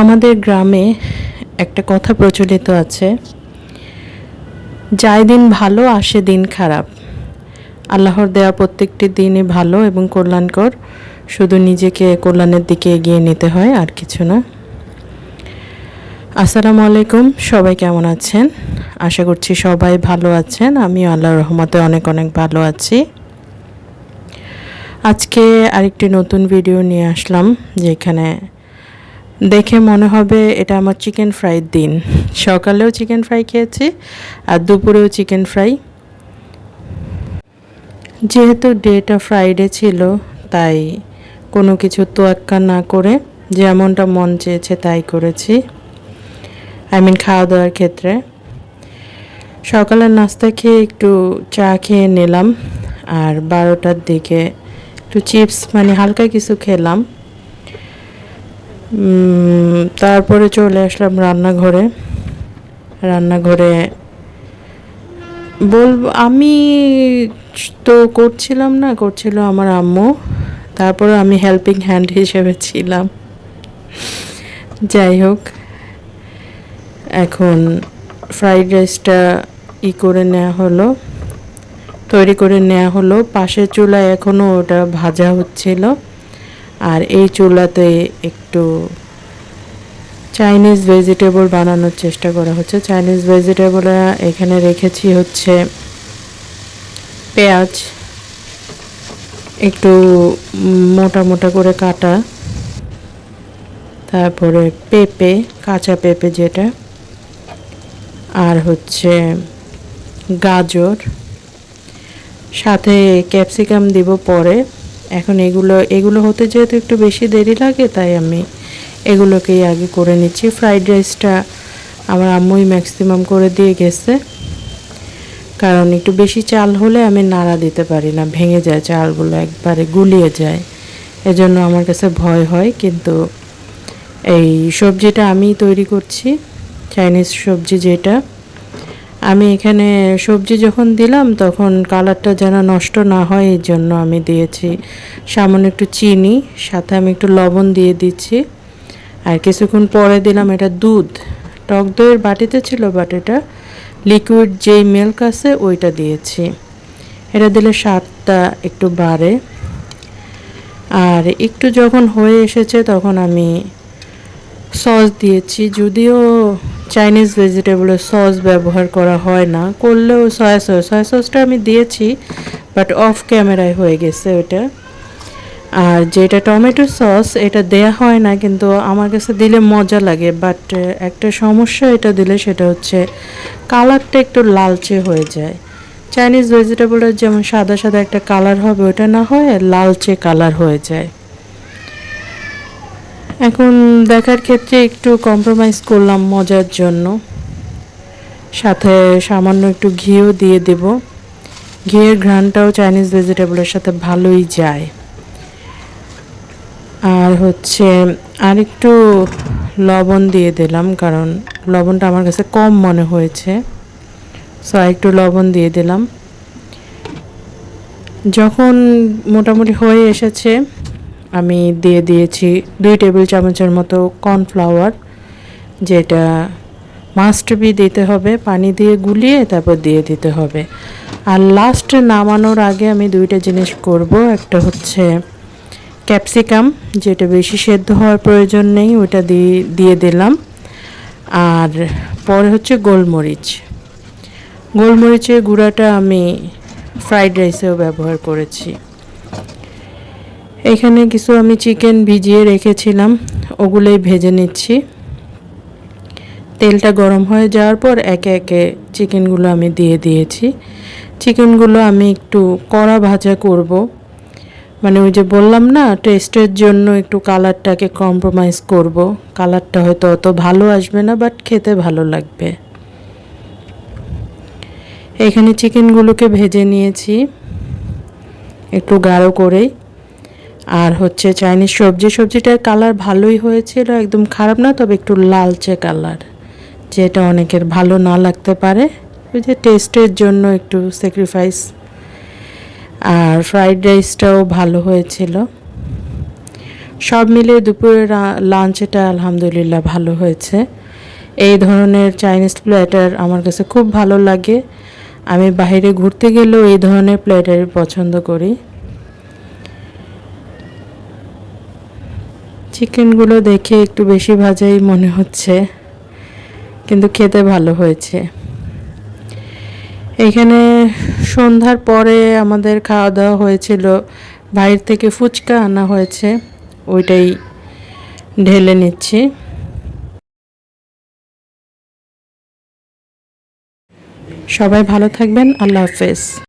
আমাদের গ্রামে একটা কথা প্রচলিত আছে যায় দিন ভালো আসে দিন খারাপ। আল্লাহর দেয়া প্রত্যেকটি দিনই ভালো এবং কল্যাণকর। শুধু নিজেকে কল্যাণের দিকে এগিয়ে নিতে হয়, আর কিছু না। আসসালামু আলাইকুম, সবাই কেমন আছেন? আশা করছি সবাই ভালো আছেন। আমিও আল্লাহর রহমতে অনেক অনেক ভালো আছি। আজকে আরেকটি নতুন ভিডিও নিয়ে আসলাম, যেখানে দেখে মনে হবে এটা আমার চিকেন ফ্রাইয়ের দিন। সকালেও চিকেন ফ্রাই খেয়েছি, আর দুপুরেও চিকেন ফ্রাই। যেহেতু ডেটা ফ্রাইডে ছিল, তাই কোনো কিছু তোয়াক্কা না করে যেমনটা মন চেয়েছে তাই করেছি। আই মিন খাওয়া দাওয়ার ক্ষেত্রে। সকালের নাস্তা খেয়ে একটু চা খেয়ে নিলাম, আর বারোটার দিকে একটু চিপস মানে হালকা কিছু খেলাম। তারপরে চলে আসলাম রান্নাঘরে। রান্নাঘরে বলব, আমি তো করছিলাম না, করছিল আমার আম্মু। তারপরে আমি হেল্পিং হ্যান্ড হিসেবে ছিলাম। যাই হোক, এখন ফ্রাইড রাইসটা ই করে নেওয়া হলো। তৈরি করে নেওয়া হলো। পাশের চুলায় এখনও ওটা ভাজা হচ্ছিল। আর এই চুলাতে একটু চাইনিজ ভেজিটেবল বানানোর চেষ্টা করা হচ্ছে। চাইনিজ ভেজিটেবল এখানে রেখেছি হচ্ছে পেঁয়াজ, একটু মোটা মোটা করে কাটা, তারপরে পেঁপে, কাঁচা পেঁপে যেটা, আর হচ্ছে গাজর, সাথে ক্যাপসিকাম দিব পরে। এখন এগুলো এগুলো হতে যেহেতু একটু বেশি দেরি লাগে, তাই আমি এগুলোকেই আগে করে নিচ্ছি। ফ্রাইড রাইসটা আমার আম্মুই ম্যাক্সিমাম করে দিয়ে গেছে। কারণ একটু বেশি চাল হলে আমি নাড়া দিতে পারি না, ভেঙে যায় চালগুলো, একবারে গুলিয়ে যায়। এজন্য আমার কাছে ভয় হয়, কিন্তু এই সবজিটা আমি তৈরি করছি, চাইনিজ সবজি যেটা। আমি এখানে সবজি যখন দিলাম, তখন কালারটা যেন নষ্ট না হয়, এই জন্য আমি দিয়েছি সামান্য একটু চিনি, সাথে আমি একটু লবণ দিয়ে দিচ্ছি। আর কিছুক্ষণ পরে দিলাম এটা দুধ। টক দইয়ের বাটিতে ছিল বাট এটা লিকুইড যেই মিল্ক আছে, ওইটা দিয়েছি। এটা দিলে স্বাদটা একটু বাড়ে। আর একটু যখন হয়ে এসেছে, তখন আমি সস দিয়েছি, যদিও চাইনিজ ভেজিটেবলের সস ব্যবহার করা হয় না। করলেও সয়া সস সয়া সসটা আমি দিয়েছি বাট অফ ক্যামেরায় হয়ে গেছে ওটা আর যেটা টমেটো সস এটা দেয়া হয় না, কিন্তু আমার কাছে দিলে মজা লাগে বাট একটা সমস্যা এটা দিলে সেটা হচ্ছে কালারটা একটু লালচে হয়ে যায়। চাইনিজ ভেজিটেবলের যেমন সাদা সাদা একটা কালার হবে ওটা না হয় লালচে কালার হয়ে যায়। এখন দেখার ক্ষেত্রে একটু কম্প্রোমাইজ করলাম মজার জন্য। সাথে সামান্য একটু ঘিও দিয়ে দেব। ঘিয়ের ঘ্রাণটাও চাইনিজ ভেজিটেবলের সাথে ভালোই যায়। আর হচ্ছে আরেকটু লবণ দিয়ে দিলাম, কারণ লবণটা আমার কাছে কম মনে হয়েছে। সো একটু লবণ দিয়ে দিলাম। যখন মোটামুটি হয়ে এসেছে আমি দিয়ে দিয়েছি দুই টেবিল চামচের মতো কর্নফ্লাওয়ার, যেটা মাস্ট বি দিতে হবে, পানি দিয়ে গুলিয়ে তারপর দিয়ে দিতে হবে। আর লাস্টে নামানোর আগে আমি দুইটা জিনিস করব, একটা হচ্ছে ক্যাপসিকাম যেটা বেশি সেদ্ধ হওয়ার প্রয়োজন নেই, ওটা দিয়ে দিয়ে দিলাম। আর পরে হচ্ছে গোলমরিচ। গোলমরিচের গুঁড়াটা আমি ফ্রাইড রাইসেও ব্যবহার করেছি। এখানে কিছু আমি চিকেন ভিজিয়ে রেখেছিলাম, ওগুলোই ভেজে নিচ্ছি। তেলটা গরম হয়ে যাওয়ার পর একে একে চিকেনগুলো আমি দিয়ে দিয়েছি। চিকেনগুলো আমি একটু কড়া ভাজা করব। মানে ওই যে বললাম না টেস্টের জন্য একটু কালারটাকে কম্প্রোমাইজ করব। কালারটা হয়তো অত ভালো আসবে না বাট খেতে ভালো লাগবে। এখানে চিকেনগুলোকে ভেজে নিয়েছি। একটু গাঢ় করেই। আর হচ্ছে চাইনিজ সবজি, সবজিটার কালার ভালোই হয়েছিল, একদম খারাপ না, তবে একটু লালচে কালার যেটা অনেকের ভালো না লাগতে পারে। ওই যে টেস্টের জন্য একটু স্যাক্রিফাইস আর ফ্রাইড রাইসটাও ভালো হয়েছিল। সব মিলিয়ে দুপুরের লাঞ্চটা আলহামদুলিল্লাহ ভালো হয়েছে। এই ধরনের চাইনিজ প্ল্যাটার আমার কাছে খুব ভালো লাগে। আমি বাইরে ঘুরতে গেলেও এই ধরনের প্ল্যাটারই পছন্দ করি। চিকেনগুলো দেখে একটু বেশি ভাজাই মনে হচ্ছে, কিন্তু খেতে ভালো হয়েছে। এখানে সন্ধ্যার পরে আমাদের খাওয়া দাওয়া হয়েছিল, বাইরে থেকে ফুচকা আনা হয়েছে, ওইটাই ঢেলে নিচ্ছি। সবাই ভালো থাকবেন, আল্লাহ হাফেজ।